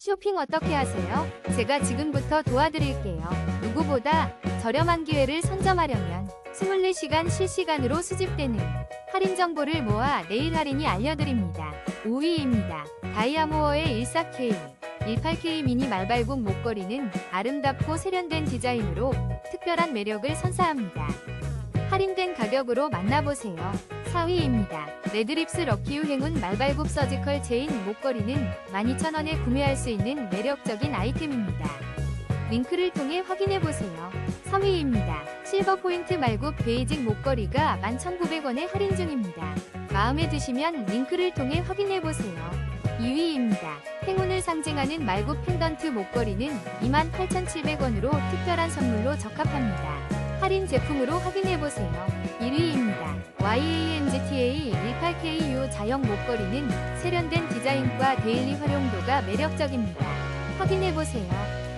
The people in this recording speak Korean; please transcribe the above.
쇼핑 어떻게 하세요? 제가 지금부터 도와드릴게요. 누구보다 저렴한 기회를 선점하려면 24시간 실시간으로 수집되는 할인 정보를 모아 내일 할인이 알려드립니다. 5위입니다. 다이아모어의 14K, 18K 미니 말발굽 목걸이는 아름답고 세련된 디자인으로 특별한 매력을 선사합니다. 할인된 가격으로 만나보세요. 4위입니다. 레드립스 럭키유 행운 말발굽 서지컬 체인 목걸이는 12,000원에 구매할 수 있는 매력적인 아이템입니다. 링크를 통해 확인해보세요. 3위입니다. 실버 포인트 말굽 베이직 목걸이가 11,900원에 할인 중입니다. 마음에 드시면 링크를 통해 확인해보세요. 2위입니다. 행운을 상징하는 말굽 펜던트 목걸이는 28,700원으로 특별한 선물로 적합합니다. 할인 제품으로 확인해보세요. 1위입니다. YANGTA 18KU 자형 목걸이는 세련된 디자인과 데일리 활용도가 매력적입니다. 확인해보세요.